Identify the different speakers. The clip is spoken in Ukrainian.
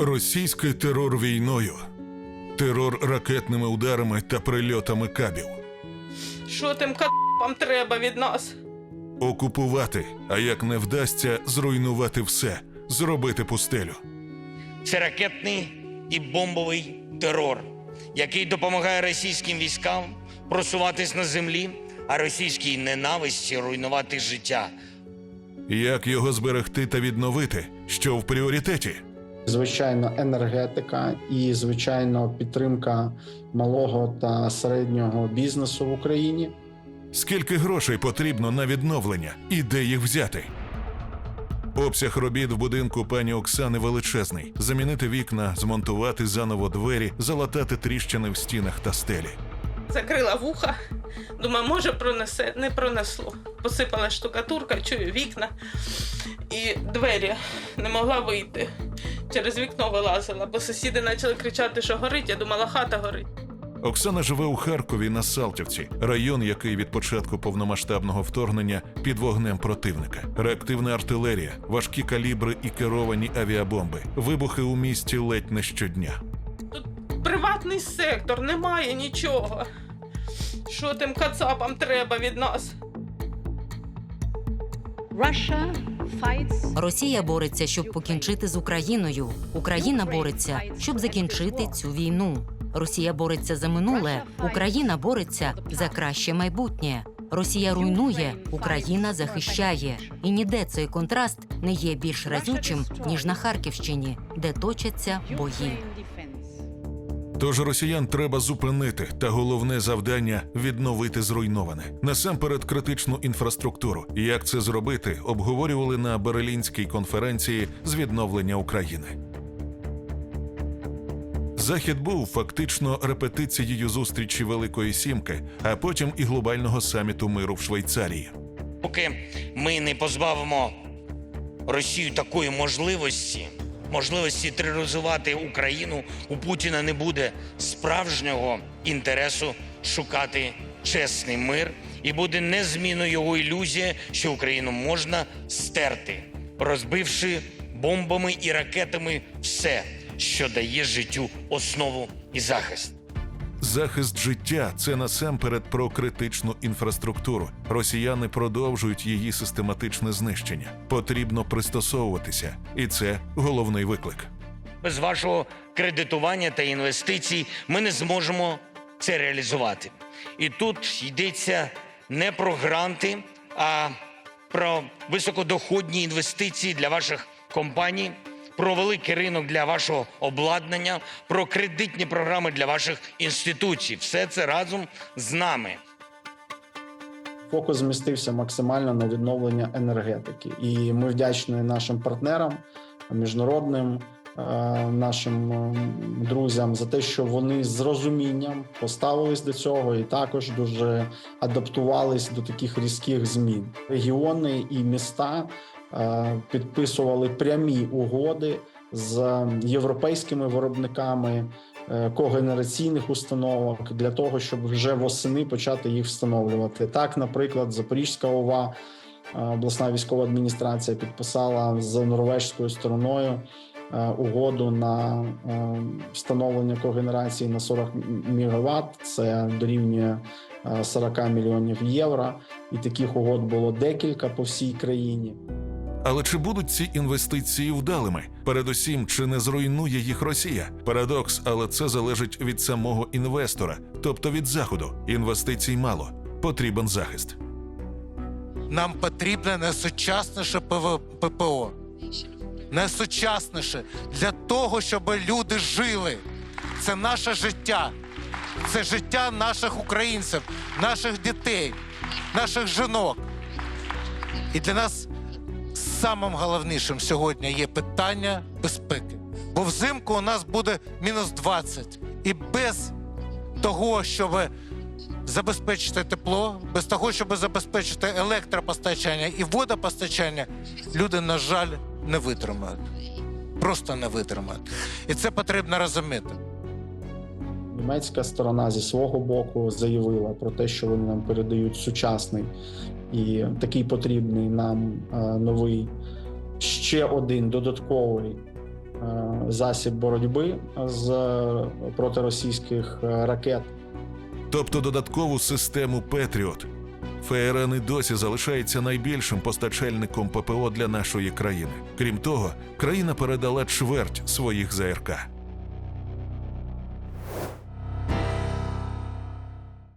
Speaker 1: Російський терор війною, терор ракетними ударами та прильотами кабів.
Speaker 2: Що тим капам треба від нас?
Speaker 1: Окупувати, а як не вдасться, зруйнувати все, зробити пустелю.
Speaker 3: Це ракетний і бомбовий терор, який допомагає російським військам просуватись на землі, а російській ненависті руйнувати життя.
Speaker 1: Як його зберегти та відновити, що в пріоритеті?
Speaker 4: Звичайно, енергетика і звичайно підтримка малого та середнього бізнесу в Україні.
Speaker 1: Скільки грошей потрібно на відновлення і де їх взяти? Обсяг робіт в будинку пані Оксани величезний: замінити вікна, змонтувати заново двері, залатати тріщини в стінах та стелі.
Speaker 2: Закрила вуха. Думаю, може пронесе, не пронесло. Посипала штукатурка, чую вікна і двері. Не могла вийти. Через вікно вилазила, бо сусіди почали кричати, що горить. Я думала, хата горить.
Speaker 1: Оксана живе у Харкові на Салтівці, район, який від початку повномасштабного вторгнення під вогнем противника. Реактивна артилерія, важкі калібри і керовані авіабомби. Вибухи у місті ледь не щодня.
Speaker 2: Тут приватний сектор, немає нічого. Що тим кацапам треба від нас?
Speaker 5: Russia
Speaker 6: Росія бореться, щоб покінчити з Україною. Україна бореться, щоб закінчити цю війну. Росія бореться за минуле. Україна бореться за краще майбутнє. Росія руйнує, Україна захищає. І ніде цей контраст не є більш разючим ніж на Харківщині, де точаться бої.
Speaker 1: Тож росіян треба зупинити, та головне завдання відновити зруйноване. Насамперед, критичну інфраструктуру. Як це зробити, обговорювали на Берлінській конференції з відновлення України. Захід був фактично репетицією зустрічі Великої Сімки, а потім і глобального саміту миру в Швейцарії.
Speaker 3: Поки ми не позбавимо Росію такої можливості, можливості тероризувати Україну, у Путіна не буде справжнього інтересу шукати чесний мир, і буде незмінно його ілюзія, що Україну можна стерти, розбивши бомбами і ракетами все, що дає життю основу і захист.
Speaker 1: Захист життя це насамперед про критичну інфраструктуру. Росіяни продовжують її систематичне знищення. Потрібно пристосовуватися, і це головний виклик.
Speaker 3: Без вашого кредитування та інвестицій ми не зможемо це реалізувати. І тут йдеться не про гранти, а про високодоходні інвестиції для ваших компаній, про великий ринок для вашого обладнання, про кредитні програми для ваших інституцій. Все це разом з нами.
Speaker 4: Фокус змістився максимально на відновлення енергетики, і ми вдячні нашим партнерам, міжнародним е, нашим е, друзям за те, що вони з розумінням поставились до цього, і також дуже адаптувались до таких різких змін. Регіони і міста підписували прямі угоди з європейськими виробниками е, когенераційних установок для того, щоб вже восени почати їх встановлювати. Так, наприклад, Запорізька ОВА, е, обласна військова адміністрація підписала з норвежською стороною е, угоду на е, встановлення когенерації на 40 МВт. Це дорівнює е, 40 мільйонів євро. І таких угод було декілька по всій країні.
Speaker 1: Але чи будуть ці інвестиції вдалими? Передусім, чи не зруйнує їх Росія? Парадокс, але це залежить від самого інвестора, тобто від заходу. Інвестицій мало, потрібен захист.
Speaker 7: Нам потрібне найсучасніше ППО. Найсучасніше для того, щоб люди жили. Це наше життя. Це життя наших українців, наших дітей, наших жінок. І для нас самим головнішим сьогодні є питання безпеки. Бо взимку у нас буде мінус 20. І без того, щоб забезпечити тепло, без того, щоб забезпечити електропостачання і водопостачання, люди, на жаль, не витримають. Просто не витримають. І це потрібно розуміти.
Speaker 4: Німецька сторона зі свого боку заявила про те, що вони нам передають сучасний і такий потрібний нам е, новий ще один додатковий засіб боротьби з е, проти російських е, ракет.
Speaker 1: тобто додаткову систему Петріот. ФРН і досі залишається найбільшим постачальником ППО для нашої країни. Крім того, країна передала чверть своїх ЗРК.